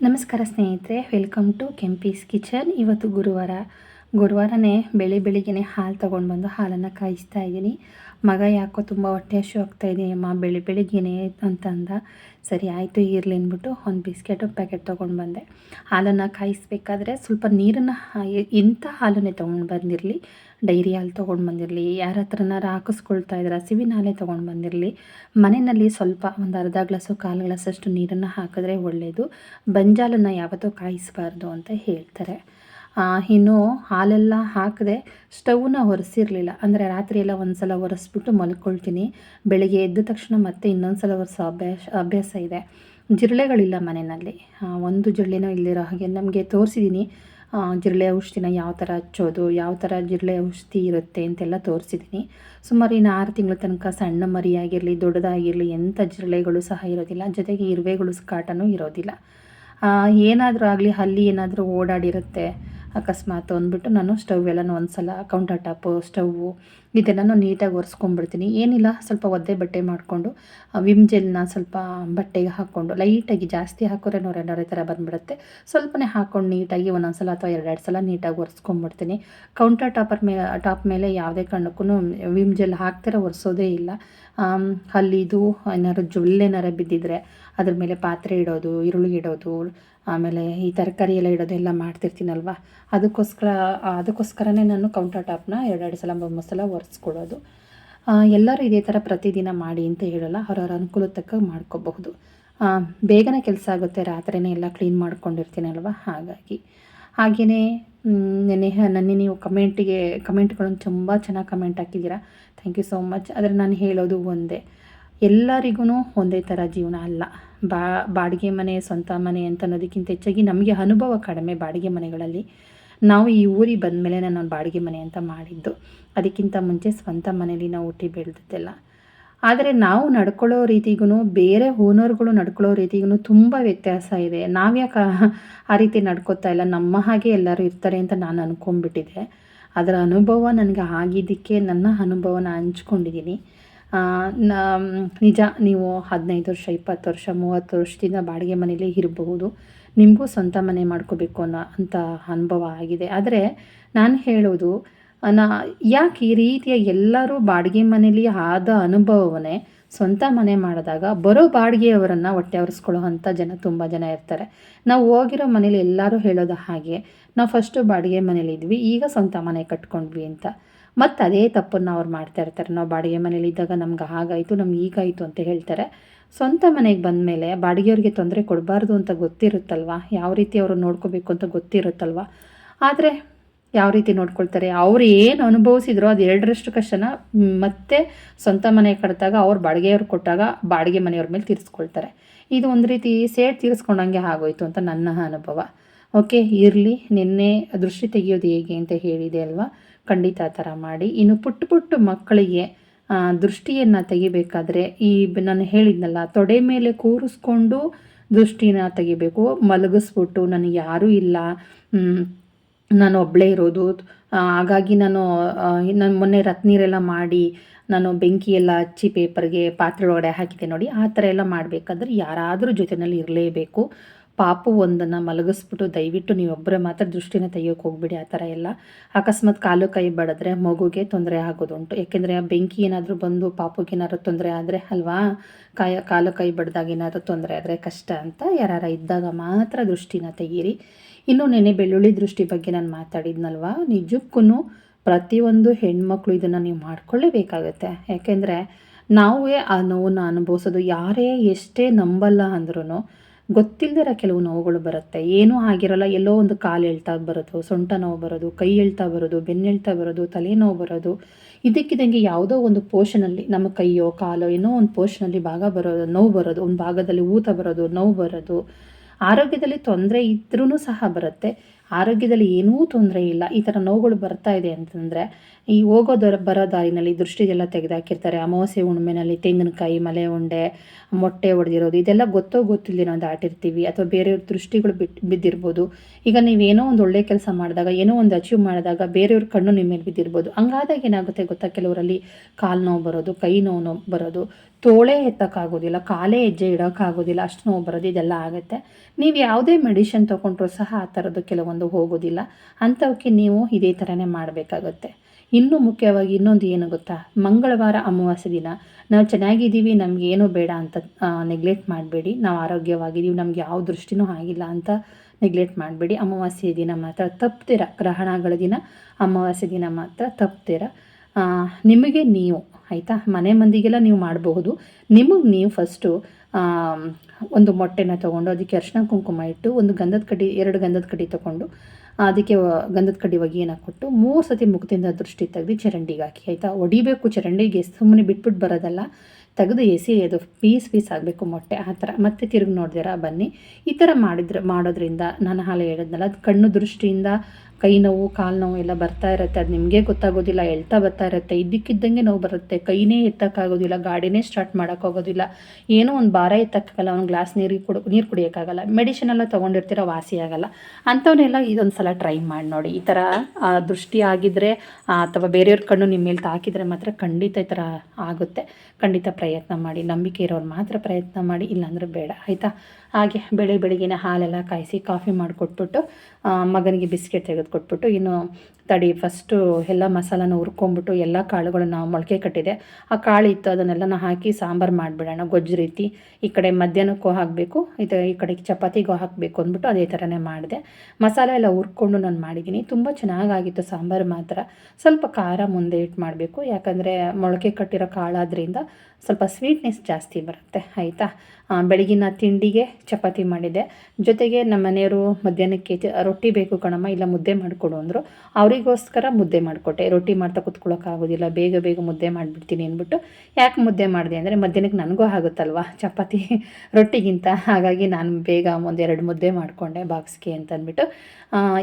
ನಮಸ್ಕಾರ ಸ್ನೇಹಿತರೆ welcome to Kempee's kitchen ಇವತ್ತು ಗುರುವಾರ ಗುರುವಾರನೇ ಬೆಳಿ ಬೆಳಿಗ್ಗೆ ಹಾಲು ತೊಗೊಂಡು ಬಂದು ಹಾಲನ್ನು ಕಾಯಿಸ್ತಾ ಇದ್ದೀನಿ. ಮಗ ಯಾಕೋ ತುಂಬ ಹೊಟ್ಟೆ ಹಶು ಆಗ್ತಾ ಇದೆ ಅಮ್ಮ ಬೆಳಿ ಬೆಳಿಗ್ಗೆನೆ ಅಂತ ಅಂದ ಸರಿ, ಆಯಿತು, ಇರಲಿ ಅಂದ್ಬಿಟ್ಟು ಒಂದು ಬಿಸ್ಕೆಟು ಪ್ಯಾಕೆಟ್ ತೊಗೊಂಡು ಬಂದೆ. ಹಾಲನ್ನು ಕಾಯಿಸ್ಬೇಕಾದ್ರೆ ಸ್ವಲ್ಪ ನೀರನ್ನು ಇಂಥ ಹಾಲನ್ನೇ ತೊಗೊಂಡು ಬಂದಿರಲಿ. ಡೈರಿ ಹಾಲು ತೊಗೊಂಡು ಬಂದಿರಲಿ, ಯಾರ ಹತ್ರನಾರು ಹಾಕಿಸ್ಕೊಳ್ತಾ ಇದ್ರೆ, ಹಸಿವಿನ ಹಾಲೇ ತೊಗೊಂಡು ಬಂದಿರಲಿ. ಮನೆಯಲ್ಲಿ ಸ್ವಲ್ಪ ಒಂದು ಅರ್ಧ ಗ್ಲಾಸು, ಕಾಲು ಗ್ಲಾಸಷ್ಟು ನೀರನ್ನು ಹಾಕಿದ್ರೆ ಒಳ್ಳೆಯದು ಬಂಜಾಲನ್ನು ಯಾವತ್ತೂ ಕಾಯಿಸಬಾರ್ದು ಅಂತ ಹೇಳ್ತಾರೆ. ಇನ್ನು ಹಾಲೆಲ್ಲ ಹಾಕದೆ ಸ್ಟವ್ನ ಒರೆಸಿರಲಿಲ್ಲ. ಅಂದರೆ ರಾತ್ರಿ ಎಲ್ಲ ಒಂದು ಸಲ ಒರೆಸ್ಬಿಟ್ಟು ಮಲ್ಕೊಳ್ತೀನಿ. ಬೆಳಗ್ಗೆ ಎದ್ದ ತಕ್ಷಣ ಮತ್ತೆ ಇನ್ನೊಂದು ಸಲ ಒರೆಸೋ ಅಭ್ಯಾಸ ಅಭ್ಯಾಸ ಇದೆ. ಜಿರಳೆಗಳಿಲ್ಲ ಮನೆಯಲ್ಲಿ. ಒಂದು ಜಿರಳೆನೂ ಇಲ್ಲಿರೋ ಹಾಗೆ ನಮಗೆ ತೋರಿಸಿದ್ದೀನಿ ಜಿರಳೆ ಔಷಧಿನ ಯಾವ ಥರ ಹಚ್ಚೋದು, ಯಾವ ಥರ ಜಿರಳೆ ಔಷಧಿ ಇರುತ್ತೆ ಅಂತೆಲ್ಲ ತೋರಿಸಿದ್ದೀನಿ ಸುಮಾರು ಇನ್ನು ಆರು ತಿಂಗಳ ತನಕ ಸಣ್ಣ ಮರಿಯಾಗಿರಲಿ, ದೊಡ್ಡದಾಗಿರಲಿ ಎಂಥ ಜಿರಳೆಗಳು ಸಹ ಇರೋದಿಲ್ಲ. ಜೊತೆಗೆ ಇರುವೆಗಳು ಕಾಟನೂ ಇರೋದಿಲ್ಲ. ಏನಾದರೂ ಆಗಲಿ, ಅಲ್ಲಿ ಏನಾದರೂ ಓಡಾಡಿರುತ್ತೆ ಅಕಸ್ಮಾತ್ ಅಂದ್ಬಿಟ್ಟು ನಾನು ಸ್ಟವ್ ಎಲ್ಲನೂ ಒಂದು ಸಲ ಕೌಂಟರ್ ಟಾಪು, ಸ್ಟವ್ವು ಇದೆಲ್ಲನೂ ನೀಟಾಗಿ ಒರೆಸ್ಕೊಂಡ್ಬಿಡ್ತೀನಿ. ಏನಿಲ್ಲ, ಸ್ವಲ್ಪ ಒದ್ದೆ ಬಟ್ಟೆ ಮಾಡಿಕೊಂಡು ವಿಮ್ ಜೆಲ್ನ ಸ್ವಲ್ಪ ಬಟ್ಟೆಗೆ ಹಾಕ್ಕೊಂಡು, ಲೈಟಾಗಿ ಜಾಸ್ತಿ ಹಾಕೋರೆ ನೋರೆ ನೋರೆ ಥರ ಬಂದುಬಿಡುತ್ತೆ. ಸ್ವಲ್ಪನೇ ಹಾಕ್ಕೊಂಡು ನೀಟಾಗಿ ಒಂದೊಂದು ಸಲ ಅಥವಾ ಎರಡೆರಡು ಸಲ ನೀಟಾಗಿ ಒರೆಸ್ಕೊಂಡ್ಬಿಡ್ತೀನಿ. ಕೌಂಟರ್ ಟಾಪರ್ ಮೇ, ಟಾಪ್ ಮೇಲೆ ಯಾವುದೇ ಕಾರಣಕ್ಕೂ ವಿಮ್ ಜೆಲ್ ಹಾಕ್ತಿರೋ ಒರೆಸೋದೇ ಇಲ್ಲ. ಇದು ಏನಾದ್ರು ಜೊಲ್ಲೇನಾರು ಬಿದ್ದಿದ್ರೆ ಅದ್ರ ಮೇಲೆ ಪಾತ್ರೆ ಇಡೋದು, ಈರುಳ್ಳಿ ಇಡೋದು ಆಮೇಲೆ ಈ ತರಕಾರಿ ಎಲ್ಲ ಇಡೋದೆಲ್ಲ ಮಾಡ್ತಿರ್ತೀನಲ್ವ? ಅದಕ್ಕೋಸ್ಕರ, ಅದಕ್ಕೋಸ್ಕರನೇ ನಾನು ಕೌಂಟರ್ ಟಾಪ್ನ ಎರಡೆರಡು ಸಲ ಮೂರು ಸಲ ಒರೆಸ್ಕೊಡೋದು. ಎಲ್ಲರೂ ಇದೇ ಥರ ಪ್ರತಿದಿನ ಮಾಡಿ ಅಂತ ಹೇಳಲ್ಲ, ಅವ್ರವ್ರ ಅನುಕೂಲ ತಕ್ಕ ಮಾಡ್ಕೋಬಹುದು ಬೇಗನೆ ಕೆಲಸ ಆಗುತ್ತೆ, ರಾತ್ರಿನೇ ಎಲ್ಲ ಕ್ಲೀನ್ ಮಾಡ್ಕೊಂಡಿರ್ತೀನಲ್ವ? ಹಾಗಾಗಿ. ಹಾಗೆಯೇ ನೆನೆ ನನ್ನ ನೀವು ಕಮೆಂಟಿಗೆ, ಕಮೆಂಟ್ಗಳನ್ನು ತುಂಬ ಚೆನ್ನಾಗಿ ಕಮೆಂಟ್ ಹಾಕಿದ್ದೀರಾ? Thank you so much. ಆದರೆ ನಾನು ಹೇಳೋದು ಒಂದೇ. ಎಲ್ಲರಿಗೂ ಒಂದೇ ಥರ ಜೀವನ ಅಲ್ಲ. ಬಾ, ಬಾಡಿಗೆ ಮನೆ, ಸ್ವಂತ ಮನೆ ಅಂತ ಅನ್ನೋದಕ್ಕಿಂತ ಹೆಚ್ಚಾಗಿ ನಮಗೆ ಅನುಭವ ಕಡಿಮೆ ಬಾಡಿಗೆ ಮನೆಗಳಲ್ಲಿ. ನಾವು ಈ ಊರಿಗೆ ಬಂದ ಮೇಲೆ ನಾನು ಬಾಡಿಗೆ ಮನೆ ಅಂತ ಮಾಡಿದ್ದು. ಅದಕ್ಕಿಂತ ಮುಂಚೆ ಸ್ವಂತ ಮನೇಲಿ ನಾವು ಹುಟ್ಟಿ ಬೆಳೆದಿದ್ದೆಲ್ಲ. ಆದರೆ ನಾವು ನಡ್ಕೊಳ್ಳೋ ರೀತಿಗೂ ಬೇರೆ ಓನರ್ಗಳು ನಡ್ಕೊಳ್ಳೋ ರೀತಿಗೂ ತುಂಬ ವ್ಯತ್ಯಾಸ ಇದೆ. ನಾವ್ಯಾಕೆ ಆ ರೀತಿ ನಡ್ಕೋತಾ ಇಲ್ಲ? ನಮ್ಮ ಹಾಗೆ ಎಲ್ಲರೂ ಇರ್ತಾರೆ ಅಂತ ನಾನು ಅಂದ್ಕೊಂಡ್ಬಿಟ್ಟಿದ್ದೆ ಅದರ ಅನುಭವ ನನಗೆ ಆಗಿದ್ದಕ್ಕೆ ನನ್ನ ಅನುಭವನ ಹಂಚ್ಕೊಂಡಿದ್ದೀನಿ. ನಿಜ, ನೀವು ಹದಿನೈದು ವರ್ಷ, ಇಪ್ಪತ್ತು ವರ್ಷ, ಮೂವತ್ತು ವರ್ಷದಿಂದ ಬಾಡಿಗೆ ಮನೇಲಿ ಇರಬಹುದು. ನಿಮಗೂ ಸ್ವಂತ ಮನೆ ಮಾಡ್ಕೋಬೇಕು ಅನ್ನೋ ಅಂಥ ಅನುಭವ ಆಗಿದೆ. ಆದರೆ ನಾನು ಹೇಳೋದು, ನಾ, ಯಾಕೆ ಈ ರೀತಿಯ ಎಲ್ಲರೂ ಬಾಡಿಗೆ ಮನೇಲಿ ಆದ ಅನುಭವವನ್ನೇ ಸ್ವಂತ ಮನೆ ಮಾಡಿದಾಗ ಬರೋ ಬಾಡಿಗೆಯವರನ್ನು ಹೊಟ್ಟೆ ಒರೆಸ್ಕೊಳ್ಳೋ ಅಂಥ ಜನ ತುಂಬ ಜನ ಇರ್ತಾರೆ. ನಾವು ಹೋಗಿರೋ ಮನೇಲಿ ಎಲ್ಲರೂ ಹೇಳೋದು ಹಾಗೆ, ನಾವು ಫಸ್ಟು ಬಾಡಿಗೆ ಮನೇಲಿ ಇದ್ವಿ ಈಗ ಸ್ವಂತ ಮನೆ ಕಟ್ಕೊಂಡ್ವಿ ಅಂತ. ಮತ್ತು ಅದೇ ತಪ್ಪನ್ನು ಅವ್ರು ಮಾಡ್ತಾ ಇರ್ತಾರೆ. ನಾವು ಬಾಡಿಗೆ ಮನೇಲಿ ಇದ್ದಾಗ ನಮ್ಗೆ ಹಾಗಾಯಿತು, ನಮ್ಗೆ ಈಗಾಯಿತು ಅಂತ ಹೇಳ್ತಾರೆ. ಸ್ವಂತ ಮನೆಗೆ ಬಂದ ಮೇಲೆ ಬಾಡಿಗೆಯವ್ರಿಗೆ ತೊಂದರೆ ಕೊಡಬಾರ್ದು ಅಂತ ಗೊತ್ತಿರುತ್ತಲ್ವ? ಯಾವ ರೀತಿ ಅವರು ನೋಡ್ಕೋಬೇಕು ಅಂತ ಗೊತ್ತಿರುತ್ತಲ್ವ? ಆದರೆ ಯಾವ ರೀತಿ ನೋಡ್ಕೊಳ್ತಾರೆ? ಅವ್ರು ಏನು ಅನುಭವಿಸಿದ್ರೋ ಅದು ಎರಡರಷ್ಟು ಕಷ್ಟನ ಮತ್ತೆ ಸ್ವಂತ ಮನೆ ಕಟ್ಟಿದಾಗ ಅವ್ರು ಬಾಡಿಗೆಯವ್ರು ಕೊಟ್ಟಾಗ ಬಾಡಿಗೆ ಮನೆಯವ್ರ ಮೇಲೆ ತೀರಿಸ್ಕೊಳ್ತಾರೆ. ಇದು ಒಂದು ರೀತಿ ಸೇಡ್ ತೀರಿಸ್ಕೊಂಡಂಗೆ ಆಗೋಯ್ತು ಅಂತ ನನ್ನ ಅನುಭವ. ಓಕೆ, ಇರಲಿ, ನಿನ್ನೆ ದೃಷ್ಟಿ ತೆಗೆಯೋದು ಹೇಗೆ ಅಂತ ಹೇಳಿದೆ ಅಲ್ವಾ? ಖಂಡಿತ ಆ ಥರ ಮಾಡಿ. ಇನ್ನು ಪುಟ್ಟ ಪುಟ್ಟ ಮಕ್ಕಳಿಗೆ ದೃಷ್ಟಿಯನ್ನು ತೆಗಿಬೇಕಾದ್ರೆ ಈ ನಾನು ಹೇಳಿದ್ನಲ್ಲ, ತೊಡೆ ಮೇಲೆ ಕೂರಿಸ್ಕೊಂಡು ದೃಷ್ಟಿನ ತೆಗಿಬೇಕು. ಮಲಗಿಸ್ಬಿಟ್ಟು ನನಗೆ ಯಾರೂ ಇಲ್ಲ. ನಾನು ಒಬ್ಬಳೇ ಇರೋದು. ಹಾಗಾಗಿ ನಾನು ನನ್ನ ಮೊನ್ನೆ ರತ್ನೀರೆಲ್ಲ ಮಾಡಿ ನಾನು ಬೆಂಕಿ ಎಲ್ಲ ಹಚ್ಚಿ ಪೇಪರ್ಗೆ ಪಾತ್ರೆ ಒಳಗಡೆ ಹಾಕಿದ್ದೆ ನೋಡಿ, ಆ ಥರ ಎಲ್ಲ ಮಾಡಬೇಕಾದ್ರೆ ಯಾರಾದರೂ ಜೊತೆಯಲ್ಲಿ ಇರಲೇಬೇಕು. ಪಾಪು ಒಂದನ್ನು ಮಲಗಿಸ್ಬಿಟ್ಟು ದಯವಿಟ್ಟು ನೀವೊಬ್ಬರೇ ಮಾತ್ರ ದೃಷ್ಟಿನ ತೆಗಿಯೋಕೆ ಹೋಗ್ಬಿಡಿ ಆ ಥರ ಎಲ್ಲ. ಅಕಸ್ಮಾತ್ ಕಾಲು ಕೈ ಬಡಿದ್ರೆ ಮಗುಗೆ ತೊಂದರೆ ಆಗೋದುಂಟು. ಯಾಕೆಂದರೆ ಬೆಂಕಿ ಏನಾದರೂ ಬಂದು ಪಾಪುಗೆ ಏನಾದ್ರು ತೊಂದರೆ ಆದರೆ ಅಲ್ವಾ? ಕಾಯ, ಕಾಲು ಕೈ ಬಡ್ದಾಗ ಏನಾದರೂ ತೊಂದರೆ ಆದರೆ ಕಷ್ಟ ಅಂತ ಯಾರ ಇದ್ದಾಗ ಮಾತ್ರ ದೃಷ್ಟಿನ ತೆಗೀರಿ. ಇನ್ನು ನೆನೆ ಬೆಳ್ಳುಳ್ಳಿ ದೃಷ್ಟಿ ಬಗ್ಗೆ ನಾನು ಮಾತಾಡಿದ್ನಲ್ವಾ? ನಿಜಕ್ಕೂ ಪ್ರತಿಯೊಂದು ಹೆಣ್ಮಕ್ಳು ಇದನ್ನು ನೀವು ಮಾಡ್ಕೊಳ್ಳೇಬೇಕಾಗತ್ತೆ. ಯಾಕೆಂದರೆ ನಾವೇ ಆ ನೋವನ್ನು ಅನುಭವಿಸೋದು ಯಾರೇ ಎಷ್ಟೇ ನಂಬಲ್ಲ ಅಂದ್ರೂ ಗೊತ್ತಿಲ್ಲದಿರೋ ಕೆಲವು ನೋವುಗಳು ಬರುತ್ತೆ. ಏನೂ ಆಗಿರಲ್ಲ. ಎಲ್ಲೋ ಒಂದು ಕಾಲು ಹೇಳ್ತಾ ಬರೋದು, ಸೊಂಟ ನೋವು ಬರೋದು, ಕೈ ಹೇಳ್ತಾ ಬರೋದು ಬೆನ್ನೆಳ್ತಾ ಬರೋದು ತಲೆನೋವು ಬರೋದು. ಇದಕ್ಕಿದಂಗೆ ಯಾವುದೋ ಒಂದು ಪೋಷನಲ್ಲಿ ನಮ್ಮ ಕೈಯೋ, ಕಾಲೋ ಏನೋ ಒಂದು ಪೋಷನಲ್ಲಿ ಭಾಗ ಬರೋದು ನೋವು ಬರೋದು, ಒಂದು ಭಾಗದಲ್ಲಿ ಊತ ಬರೋದು, ನೋವು ಬರೋದು, ಆರೋಗ್ಯದಲ್ಲಿ ತೊಂದರೆ ಇದ್ರೂ ಸಹ ಬರುತ್ತೆ. ಆರೋಗ್ಯದಲ್ಲಿ ಏನೂ ತೊಂದರೆ ಇಲ್ಲ. ಈ ಥರ ನೋವುಗಳು ಬರ್ತಾ ಇದೆ ಅಂತಂದರೆ, ಈ ಹೋಗೋ ದೊರ, ಬರೋ ದಾರಿನಲ್ಲಿ ದೃಷ್ಟಿಗೆಲ್ಲ ತೆಗೆದಾಕಿರ್ತಾರೆ. ಅಮಾವಾಸ್ಯೆ ಹುಣ್ಮೆನಲ್ಲಿ ತೆಂಗಿನಕಾಯಿ, ಮಲೆ ಉಂಡೆ, ಮೊಟ್ಟೆ ಹೊಡೆದಿರೋದು ಇದೆಲ್ಲ ಗೊತ್ತೋ ಗೊತ್ತಿಲ್ಲ ನಾವು ದಾಟಿರ್ತೀವಿ ಅಥವಾ ಬೇರೆಯವ್ರ ದೃಷ್ಟಿಗಳು ಬಿಟ್ಟು ಬಿದ್ದಿರ್ಬೋದು. ಈಗ ನೀವೇನೋ ಒಂದು ಒಳ್ಳೆ ಕೆಲಸ ಮಾಡಿದಾಗ, ಏನೋ ಒಂದು ಅಚೀವ್ ಮಾಡಿದಾಗ ಬೇರೆಯವ್ರ ಕಣ್ಣು ನಿಮ್ಮ ಮೇಲೆ ಬಿದ್ದಿರ್ಬೋದು. ಹಂಗಾದಾಗ ಏನಾಗುತ್ತೆ ಗೊತ್ತಾ? ಕೆಲವರಲ್ಲಿ ಕಾಲು ನೋವು ಬರೋದು, ಕೈ ನೋವು ನೋವು ಬರೋದು ತೋಳೆ ಎತ್ತಕ್ಕಾಗೋದಿಲ್ಲ, ಕಾಲೇ ಹೆಜ್ಜೆ ಇಡೋಕ್ಕಾಗೋದಿಲ್ಲ, ಅಷ್ಟು ನೋವು ಬರೋದು ಇದೆಲ್ಲ ಆಗುತ್ತೆ. ನೀವು ಯಾವುದೇ ಮೆಡಿಷನ್ ತೊಗೊಂಡ್ರೂ ಸಹ ಆ ಥರದ್ದು ಕೆಲವೊಂದು ಹೋಗೋದಿಲ್ಲ. ಅಂಥವಕ್ಕೆ ನೀವು ಇದೇ ಥರನೇ ಮಾಡಬೇಕಾಗುತ್ತೆ. ಇನ್ನೂ ಮುಖ್ಯವಾಗಿ ಇನ್ನೊಂದು ಏನು ಗೊತ್ತಾ? ಮಂಗಳವಾರ ಅಮಾವಾಸ್ಯೆ ದಿನ. ನಾವು ಚೆನ್ನಾಗಿದ್ದೀವಿ, ನಮ್ಗೆ ಏನೂ ಬೇಡ ಅಂತ ನೆಗ್ಲೆಕ್ಟ್ ಮಾಡಬೇಡಿ. ನಾವು ಆರೋಗ್ಯವಾಗಿದ್ದೀವಿ, ನಮ್ಗೆ ಯಾವ ದೃಷ್ಟಿನೂ ಆಗಿಲ್ಲ ಅಂತ ನೆಗ್ಲೆಕ್ಟ್ ಮಾಡಬೇಡಿ. ಅಮಾವಾಸ್ಯೆ ದಿನ ಮಾತ್ರ ತಪ್ಪದಿರ ಗ್ರಹಣಗಳ ದಿನ. ಅಮಾವಾಸ್ಯೆ ದಿನ ಮಾತ್ರ ತಪ್ಪದಿರ ನಿಮಗೆ ನೀವು, ಆಯಿತಾ? ಮನೆ ಮಂದಿಗೆಲ್ಲ ನೀವು ಮಾಡಬಹುದು. ನಿಮಗೆ ನೀವು ಫಸ್ಟು ಒಂದು ಮೊಟ್ಟೆನ ತೊಗೊಂಡು, ಅದಕ್ಕೆ ಅರಿಶಿನ ಕುಂಕುಮ ಇಟ್ಟು, ಒಂದು ಗಂಧದ ಕಡ್ಡಿ, ಎರಡು ಗಂಧದ ಕಡ್ಡಿ ತೊಗೊಂಡು, ಅದಕ್ಕೆ ಗಂಧದ ಕಡ್ಡಿ ಒಗೆಯನ್ನು ಕೊಟ್ಟು, ಮೂರು ಸತಿ ಮುಖದಿಂದ ದೃಷ್ಟಿ ತೆಗೆದು ಚರಂಡಿಗೆ ಹಾಕಿ, ಆಯಿತಾ? ಹೊಡಿಬೇಕು ಚರಂಡಿಗೆ ಸುಮ್ಮನೆ ಬಿಟ್ಬಿಟ್ಟು ಬರೋದಲ್ಲ. ತೆಗೆದು ಎಸಿ, ಅದು ಪೀಸ್ ಪೀಸ್ ಆಗಬೇಕು ಮೊಟ್ಟೆ, ಆ ಥರ. ಮತ್ತೆ ತಿರುಗಿ ನೋಡಿದಿರ? ಬನ್ನಿ. ಈ ಥರ ಮಾಡಿದ್ರೆ, ಮಾಡೋದ್ರಿಂದ ನಾನು ಹಾಲು ಹೇಳಿದ್ನಲ್ಲ, ಅದು ಕಣ್ಣು ದೃಷ್ಟಿಯಿಂದ ಕೈ ನೋವು, ಕಾಲು ನೋವು ಎಲ್ಲ ಬರ್ತಾ ಇರುತ್ತೆ. ಅದು ನಿಮಗೆ ಗೊತ್ತಾಗೋದಿಲ್ಲ, ಎಳ್ತಾ ಬರ್ತಾ ಇರುತ್ತೆ. ಇದ್ದಕ್ಕಿದ್ದಂಗೆ ನೋವು ಬರುತ್ತೆ. ಕೈನೇ ಎತ್ತಕ್ಕಾಗೋದಿಲ್ಲ, ಗಾಡಿನೇ ಸ್ಟಾರ್ಟ್ ಮಾಡೋಕ್ಕಾಗೋದಿಲ್ಲ. ಏನೋ ಒಂದು ಭಾರ ಎತ್ತಕ್ಕಾಗಲ್ಲ, ಒಂದು ಗ್ಲಾಸ್ ನೀರಿಗೆ ಕುಡ್, ನೀರು ಕುಡಿಯೋಕ್ಕಾಗಲ್ಲ. ಮೆಡಿಸಿನ್ ಎಲ್ಲ ತೊಗೊಂಡಿರ್ತೀರ, ವಾಸಿ ಆಗಲ್ಲ. ಅಂಥವನ್ನೆಲ್ಲ ಇದೊಂದು ಸಲ ಟ್ರೈ ಮಾಡಿ ನೋಡಿ. ಈ ಥರ ದೃಷ್ಟಿ ಆಗಿದ್ದರೆ ಅಥವಾ ಬೇರೆಯವ್ರ ಕಣ್ಣು ನಿಮ್ಮ ಮೇಲೆ ತಾಕಿದರೆ ಮಾತ್ರ ಖಂಡಿತ ಈ ಥರ ಆಗುತ್ತೆ. ಖಂಡಿತ ಪ್ರಯತ್ನ ಮಾಡಿ. ನಂಬಿಕೆ ಇರೋರು ಮಾತ್ರ ಪ್ರಯತ್ನ ಮಾಡಿ. ಇಲ್ಲಾಂದರೆ ಬೇಡ. ಆಯಿತಾ? ಹಾಗೆ ಬೆಳೆ ಬೆಳಿಗ್ಗೆನೇ ಹಾಲೆಲ್ಲ ಕಾಯಿಸಿ, ಕಾಫಿ ಮಾಡಿಕೊಟ್ಬಿಟ್ಟು ಮಗನಿಗೆ ಬಿಸ್ಕೆಟ್ ತೆಗೆದು ಕೊಟ್ಬಿಟ್ಟು ಇನ್ನು ತಡಿ ಫಸ್ಟು ಎಲ್ಲ ಮಸಾಲನ ಹುರ್ಕೊಂಬಿಟ್ಟು ಎಲ್ಲ ಕಾಳುಗಳನ್ನು ಮೊಳಕೆ ಕಟ್ಟಿದೆ. ಆ ಕಾಳು ಇತ್ತು ಅದನ್ನೆಲ್ಲ ಹಾಕಿ ಸಾಂಬಾರು ಮಾಡಿಬಿಡೋಣ, ಗೊಜ್ಜು ರೀತಿ. ಈ ಕಡೆ ಮಧ್ಯಾಹ್ನಕ್ಕೂ ಹಾಕಬೇಕು, ಇದು ಈ ಕಡೆಗೆ ಚಪಾತಿಗೂ ಹಾಕಬೇಕು ಅಂದ್ಬಿಟ್ಟು ಅದೇ ಥರನೇ ಮಾಡಿದೆ. ಮಸಾಲೆ ಎಲ್ಲ ಹುರ್ಕೊಂಡು ನಾನು ಮಾಡಿದ್ದೀನಿ. ತುಂಬ ಚೆನ್ನಾಗಾಗಿತ್ತು ಸಾಂಬಾರು ಮಾತ್ರ. ಸ್ವಲ್ಪ ಖಾರ ಮುಂದೆ ಇಟ್ಟು ಮಾಡಬೇಕು. ಯಾಕಂದರೆ ಮೊಳಕೆ ಕಟ್ಟಿರೋ ಕಾಳಾದ್ರಿಂದ ಸ್ವಲ್ಪ ಸ್ವೀಟ್ನೆಸ್ ಜಾಸ್ತಿ ಬರುತ್ತೆ, ಆಯಿತಾ? ಬೆಳಗಿನ ತಿಂಡಿಗೆ ಚಪಾತಿ ಮಾಡಿದೆ. ಜೊತೆಗೆ ನಮ್ಮ ಮನೆಯವರು ಮಧ್ಯಾಹ್ನಕ್ಕೆ ರೊಟ್ಟಿ ಬೇಕು ಕಣಮ್ಮ, ಇಲ್ಲ ಮುದ್ದೆ ಮಾಡಿಕೊಡು ಅಂದರು. ಅವರಿಗೋಸ್ಕರ ಮುದ್ದೆ ಮಾಡಿಕೊಟ್ಟೆ. ರೊಟ್ಟಿ ಮಾಡ್ತಾ ಕುತ್ಕೊಳ್ಳೋಕ್ಕಾಗೋದಿಲ್ಲ ಬೇಗ ಬೇಗ ಮುದ್ದೆ ಮಾಡಿಬಿಡ್ತೀನಿ ಅಂದ್ಬಿಟ್ಟು ಯಾಕೆ ಮುದ್ದೆ ಮಾಡಿದೆ ಅಂದರೆ ಮಧ್ಯಾಹ್ನಕ್ಕೆ ನನಗೂ ಆಗುತ್ತಲ್ವ? ಚಪಾತಿ ರೊಟ್ಟಿಗಿಂತ. ಹಾಗಾಗಿ ನಾನು ಬೇಗ ಒಂದೆರಡು ಮುದ್ದೆ ಮಾಡಿಕೊಂಡೆ ಬಾಕ್ಸ್ಗೆ ಅಂತಂದ್ಬಿಟ್ಟು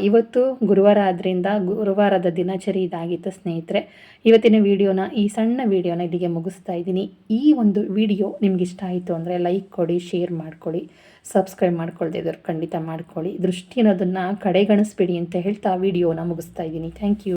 ಇವತ್ತು ಗುರುವಾರ ಆದ್ದರಿಂದ ಗುರುವಾರದ ದಿನಚರಿ ಇದಾಗಿತ್ತು ಸ್ನೇಹಿತರೆ. ಇವತ್ತಿನ ವಿಡಿಯೋನ, ಈ ಸಣ್ಣ ವಿಡಿಯೋನ ಇಲ್ಲಿಗೆ ಮುಗಿಸ್ತಾ ಇದ್ದೀನಿ. ಈ ಒಂದು ವಿಡಿಯೋ ನಿಮ್ಗೆ ಇಷ್ಟ ಆಯಿತು ಅಂದರೆ ಲೈಕ್ ಕೊಡಿ, ಶೇರ್ ಮಾಡ್ಕೊಳ್ಳಿ ಸಬ್ಸ್ಕ್ರೈಬ್ ಮಾಡ್ಕೊಳ್ದೆ ಇದ್ರು ಖಂಡಿತ ಮಾಡ್ಕೊಳ್ಳಿ. ದೃಷ್ಟಿ ಅನ್ನೋದನ್ನು ಕಡೆಗಣಿಸ್ಬೇಡಿ ಅಂತ ಹೇಳ್ತಾ ವಿಡಿಯೋನ ಮುಗಿಸ್ತಾ ಇದ್ದೀನಿ. Thank you